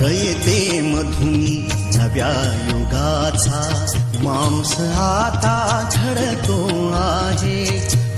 रयते मधुनी नव्या युगाचा माणूस आता घडतो आहे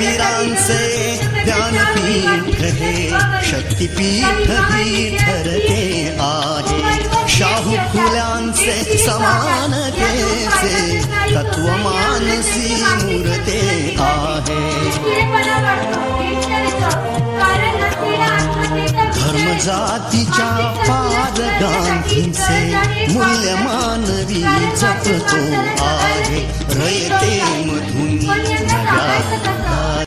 वीरांचे ज्ञानपीठ हे शक्तीपीठ ही ठरते आहे शाहू फुल्यांचे समानतेचे तत्वमानसी मूर्ते आहे धर्म जातीच्या पार गांधींचे मूल्य मानवी जपतो आहे रयते